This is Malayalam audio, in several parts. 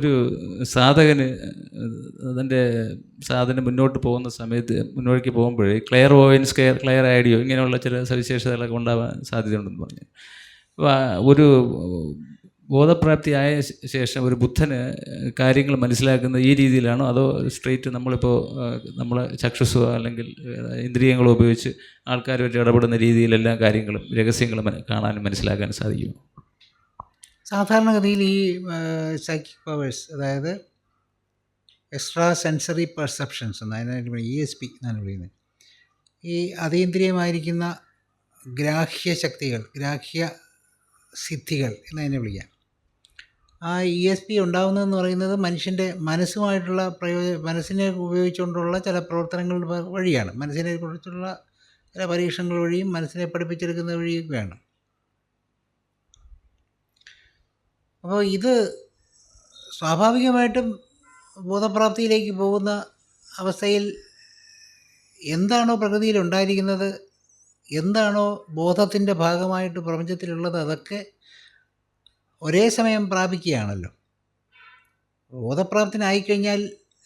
ഒരു സാധകന് അതിന്റെ സാധനം മുന്നോട്ട് പോകുന്ന സമയത്ത് മുന്നോട്ടേക്ക് പോകുമ്പോഴേ ക്ലെയർ വോയിൻസ് കെയർ ക്ലെയർ ആഡിയോ ഇങ്ങനെയുള്ള ചില സവിശേഷതകളൊക്കെ ഉണ്ടാവാൻ സാധ്യതയുണ്ടെന്ന് പറഞ്ഞു. ഒരു ബോധപ്രാപ്തി ആയ ശേഷം ഒരു ബുദ്ധന് കാര്യങ്ങൾ മനസ്സിലാക്കുന്ന ഈ രീതിയിലാണോ അതോ സ്ട്രെയിറ്റ് നമ്മളിപ്പോൾ നമ്മൾ ചക്ഷുസോ അല്ലെങ്കിൽ ഇന്ദ്രിയങ്ങളോ ഉപയോഗിച്ച് ആൾക്കാരുമായിട്ട് ഇടപെടുന്ന രീതിയിലെല്ലാം കാര്യങ്ങളും രഹസ്യങ്ങളും കാണാനും മനസ്സിലാക്കാനും സാധിക്കും സാധാരണഗതിയിൽ ഈ സൈക്കിക് പവേഴ്സ് അതായത് എക്സ്ട്രാ സെൻസറി പെർസെപ്ഷൻസ് എന്ന് അതിനായിട്ട് ഇ എസ് പി എന്നാണ് വിളിക്കുന്നത്. ഈ അതീന്ദ്രിയമായിരിക്കുന്ന ഗ്രാഹ്യ ശക്തികൾ ഗ്രാഹ്യ സിദ്ധികൾ എന്നതിനെ വിളിക്കാം. ആ ഇ എസ് പി ഉണ്ടാകുന്നതെന്ന് പറയുന്നത് മനുഷ്യന്റെ മനസ്സുമായിട്ടുള്ള പ്രയോജന മനസ്സിനെ ഉപയോഗിച്ചുകൊണ്ടുള്ള ചില പ്രവർത്തനങ്ങൾ വഴിയാണ്. മനസ്സിനെ കുറിച്ചുള്ള ചില പരീക്ഷണങ്ങൾ വഴിയും മനസ്സിനെ പഠിപ്പിച്ചെടുക്കുന്ന വഴിയൊക്കെയാണ്. അപ്പോൾ ഇത് സ്വാഭാവികമായിട്ടും ബോധപ്രാപ്തിയിലേക്ക് പോകുന്ന അവസ്ഥയിൽ എന്താണോ പ്രകൃതിയിൽ ഉണ്ടായിരിക്കുന്നത് എന്താണോ ബോധത്തിന്റെ ഭാഗമായിട്ട് പ്രപഞ്ചത്തിലുള്ളത് അതൊക്കെ ഒരേ സമയം പ്രാപിക്കുകയാണല്ലോ. ബോധപ്രാപ്തനായിക്കഴിഞ്ഞാൽ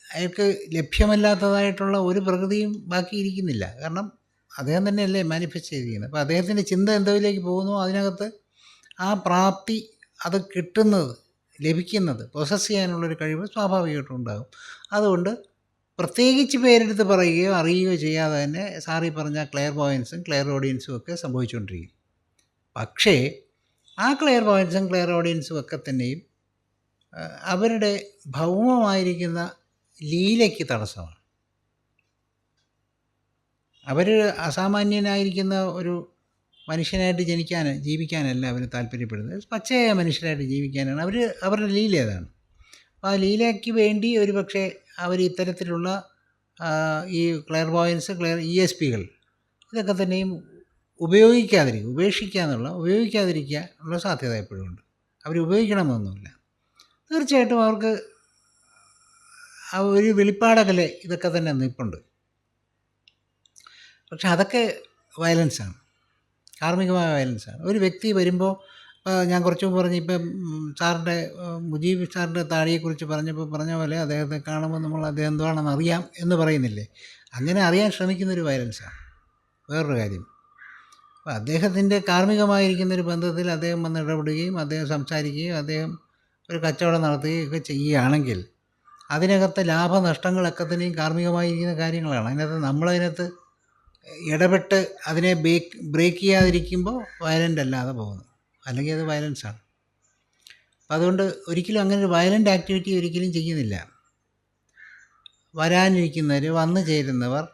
അയാൾക്ക് ലഭ്യമല്ലാത്തതായിട്ടുള്ള ഒരു പ്രകൃതിയും ബാക്കിയിരിക്കുന്നില്ല. കാരണം അദ്ദേഹം തന്നെയല്ലേ മാനിഫെസ്റ്റ് ചെയ്തിരിക്കുന്നത്. അപ്പോൾ അദ്ദേഹത്തിന്റെ ചിന്ത എന്തോയിലേക്ക് പോകുന്നു? അതിനകത്ത് ആ പ്രാപ്തി അത് കിട്ടുന്നത് ലഭിക്കുന്നത് പ്രോസസ്സ് ചെയ്യാനുള്ളൊരു കഴിവ് സ്വാഭാവികമായിട്ടും ഉണ്ടാകും അതുകൊണ്ട് പ്രത്യേകിച്ച് പേരെടുത്ത് പറയുകയോ അറിയുകയോ ചെയ്യാതെ തന്നെ സാറി പറഞ്ഞ ക്ലെയർ ബോയൻസും ക്ലെയർ ഓഡിയൻസും ഒക്കെ സംഭവിച്ചുകൊണ്ടിരിക്കും. പക്ഷേ ആ ക്ലെയർ ബോയൻസും ക്ലെയർ ഓഡിയൻസും ഒക്കെ തന്നെയും അവരുടെ ഭൗമമായിരിക്കുന്ന ലീലയ്ക്ക് തടസ്സമാണ്. അവർ അസാമാന്യനായിരിക്കുന്ന ഒരു മനുഷ്യനായിട്ട് ജനിക്കാൻ ജീവിക്കാനല്ല അവർ താല്പര്യപ്പെടുന്നത്. പച്ചയായ മനുഷ്യരായിട്ട് ജീവിക്കാനാണ്. അവർ അവരുടെ ലീല അതാണ്. അപ്പോൾ ആ ലീലയ്ക്ക് വേണ്ടി ഒരു പക്ഷേ അവർ ഇത്തരത്തിലുള്ള ഈ ക്ലെയർ ബോയൻസ് ക്ലെയർ ഇ എസ് പികൾ ഇതൊക്കെ തന്നെയും ഉപയോഗിക്കാതിരിക്കുക ഉപേക്ഷിക്കുക എന്നുള്ള ഉപയോഗിക്കാതിരിക്കുക ഉള്ള സാധ്യത എപ്പോഴും ഉണ്ട്. അവർ ഉപയോഗിക്കണമെന്നൊന്നുമില്ല. തീർച്ചയായിട്ടും അവർക്ക് ഒരു വെളിപ്പാടകലെ ഇതൊക്കെ തന്നെ നിൽപ്പുണ്ട് പക്ഷെ അതൊക്കെ വയലൻസാണ്. കാർമ്മികമായ വയലൻസാണ് ഒരു വ്യക്തി വരുമ്പോൾ ഞാൻ കുറച്ച് മുമ്പ് പറഞ്ഞു ഇപ്പം സാറിന്റെ മുജീബ് സാറിന്റെ താടിയെക്കുറിച്ച് പറഞ്ഞപ്പോൾ പറഞ്ഞ പോലെ അദ്ദേഹത്തെ കാണുമ്പോൾ നമ്മൾ അദ്ദേഹം എന്താണെന്ന് അറിയാം എന്ന് പറയുന്നില്ലേ? അങ്ങനെ അറിയാൻ ശ്രമിക്കുന്നൊരു വയലൻസാണ് വേറൊരു കാര്യം. അപ്പോൾ അദ്ദേഹത്തിന്റെ കാർമ്മികമായിരിക്കുന്നൊരു ബന്ധത്തിൽ അദ്ദേഹം വന്ന് ഇടപെടുകയും അദ്ദേഹം സംസാരിക്കുകയും അദ്ദേഹം ഒരു കച്ചവടം നടത്തുകയും ഒക്കെ ചെയ്യുകയാണെങ്കിൽ അതിനകത്തെ ലാഭനഷ്ടങ്ങളൊക്കെ തന്നെയും കാർമ്മികമായിരിക്കുന്ന കാര്യങ്ങളാണ്. അതിനകത്ത് നമ്മളതിനകത്ത് ഇടപെട്ട് അതിനെ ബ്രേക്ക് ബ്രേക്ക് ചെയ്യാതിരിക്കുമ്പോൾ വയലന്റ് അല്ലാതെ പോകുന്നു. അല്ലെങ്കിൽ അത് വയലൻസാണ് അപ്പം അതുകൊണ്ട് ഒരിക്കലും അങ്ങനെ ഒരു വയലന്റ് ആക്ടിവിറ്റി ഒരിക്കലും ചെയ്യുന്നില്ല. വരാനിരിക്കുന്നവർ വന്നു ചേരുന്നവർ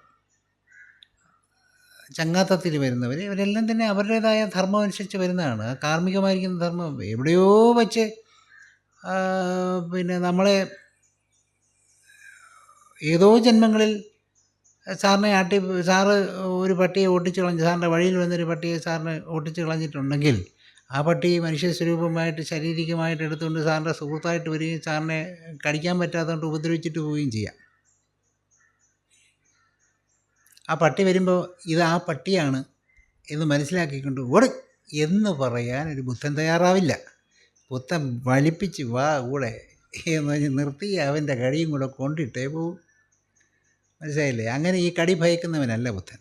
ചങ്ങാത്തത്തിൽ വരുന്നവർ ഇവരെല്ലാം തന്നെ അവരുടേതായ ധർമ്മം അനുസരിച്ച് വരുന്നതാണ്. കാർമ്മികമായിരിക്കുന്ന ധർമ്മം എവിടെയോ വച്ച് പിന്നെ നമ്മളെ ഏതോ ജന്മങ്ങളിൽ സാറിനെ ആട്ടി സാറ് ഒരു പട്ടിയെ ഓട്ടിച്ച് കളഞ്ഞു സാറിന്റെ വഴിയിൽ വന്നൊരു പട്ടിയെ സാറിന് ഓട്ടിച്ച് കളഞ്ഞിട്ടുണ്ടെങ്കിൽ ആ പട്ടി മനുഷ്യ സ്വരൂപമായിട്ട് ശാരീരികമായിട്ട് എടുത്തുകൊണ്ട് സാറിന്റെ സുഹൃത്തായിട്ട് വരികയും സാറിനെ കടിക്കാൻ പറ്റാത്തതുകൊണ്ട് ഉപദ്രവിച്ചിട്ട് പോവുകയും ചെയ്യാം. ആ പട്ടി വരുമ്പോൾ ഇത് ആ പട്ടിയാണ് എന്ന് മനസ്സിലാക്കിക്കൊണ്ട് ഓട് എന്ന് പറയാൻ ഒരു ബുദ്ധൻ തയ്യാറാവില്ല. ബുദ്ധൻ വലിപ്പിച്ച് വാ കൂടെ എന്ന് പറഞ്ഞ് നിർത്തി അവന്റെ കടിയും കൂടെ കൊണ്ടിട്ടേ പോവും. മനസ്സിലായില്ലേ? അങ്ങനെ ഈ കടി ഭയക്കുന്നവനല്ല ബുദ്ധൻ.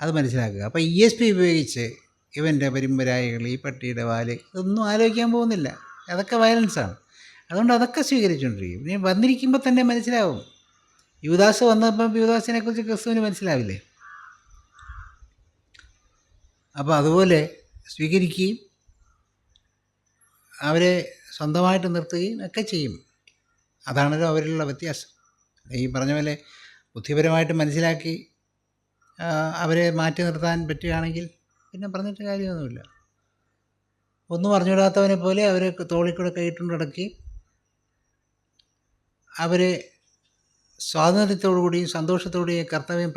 അത് മനസ്സിലാക്കുക. അപ്പോൾ ഇ എസ് പി ഉപയോഗിച്ച് ഇവന്റെ പരമ്പരായികൾ ഈ പട്ടിയുടെ വാൽ ഇതൊന്നും ആലോചിക്കാൻ പോകുന്നില്ല. അതൊക്കെ വയലൻസാണ് അതുകൊണ്ട് അതൊക്കെ സ്വീകരിച്ചുകൊണ്ടിരിക്കും. ഇനി വന്നിരിക്കുമ്പോൾ തന്നെ മനസ്സിലാവും. യുവദാസ് വന്നപ്പം യുവദാസിനെ കുറിച്ച് ക്രിസ്തുവിന് മനസ്സിലാവില്ലേ? അപ്പോൾ അതുപോലെ സ്വീകരിക്കുകയും അവരെ സ്വന്തമായിട്ട് നിർത്തുകയും ഒക്കെ ചെയ്യും. അതാണല്ലോ അവരിലുള്ള വ്യത്യാസം. ഈ പറഞ്ഞ പോലെ ബുദ്ധിപരമായിട്ട് മനസ്സിലാക്കി അവരെ മാറ്റി നിർത്താൻ പറ്റുകയാണെങ്കിൽ പിന്നെ പറഞ്ഞിട്ട് കാര്യമൊന്നുമില്ല. ഒന്നും പറഞ്ഞുവിടാത്തവനെ പോലെ അവരെ തോളിക്കൂടെ കയറ്റുണ്ടടക്കി നടക്കുകയും അവരെ സ്വാതന്ത്ര്യത്തോടുകൂടിയും സന്തോഷത്തോടെയും കർത്തവ്യം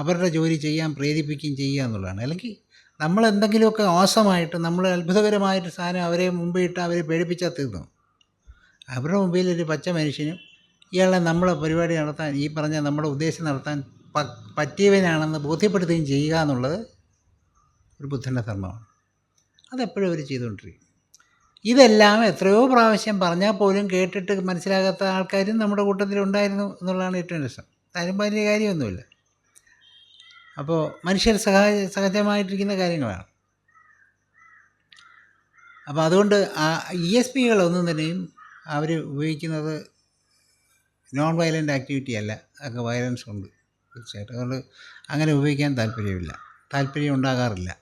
അവരുടെ ജോലി ചെയ്യാൻ പ്രേരിപ്പിക്കുകയും ചെയ്യുക എന്നുള്ളതാണ്. അല്ലെങ്കിൽ നമ്മൾ എന്തെങ്കിലുമൊക്കെ ഓസമായിട്ട് നമ്മൾ അത്ഭുതകരമായിട്ട് സാധനം അവരെ മുമ്പിട്ട് അവരെ പേടിപ്പിച്ചാൽ തീർന്നു. അവരുടെ മുമ്പിൽ ഒരു പച്ച മനുഷ്യനും ഇയാളെ നമ്മളെ പരിപാടി നടത്താൻ ഈ പറഞ്ഞ നമ്മുടെ ഉദ്ദേശം നടത്താൻ പ- പറ്റിയവനാണെന്ന് ബോധ്യപ്പെടുത്തുകയും ചെയ്യുക എന്നുള്ളത് ഒരു ബുദ്ധന്റെ ധർമ്മമാണ്. അതെപ്പോഴും അവർ ചെയ്തുകൊണ്ടിരിക്കും. ഇതെല്ലാം എത്രയോ പ്രാവശ്യം പറഞ്ഞാൽ പോലും കേട്ടിട്ട് മനസ്സിലാകാത്ത ആൾക്കാരും നമ്മുടെ കൂട്ടത്തിലുണ്ടായിരുന്നു എന്നുള്ളതാണ് ഏറ്റവും രസം. കാര്യം വലിയ കാര്യമൊന്നുമില്ല. അപ്പോൾ മനുഷ്യർ സഹജ സഹജമായിട്ടിരിക്കുന്ന കാര്യങ്ങളാണ്. അപ്പോൾ അതുകൊണ്ട് ആ ഇ എസ് പികളൊന്നും തന്നെയും അവർ ഉപയോഗിക്കുന്നത് നോൺ വയലന്റ് ആക്ടിവിറ്റി അല്ല ഒക്കെ വയലൻസ് ഉണ്ട്. തീർച്ചയായിട്ടും. അതുകൊണ്ട് അങ്ങനെ ഉപയോഗിക്കാൻ താല്പര്യമില്ല. താല്പര്യം ഉണ്ടാകാറില്ല.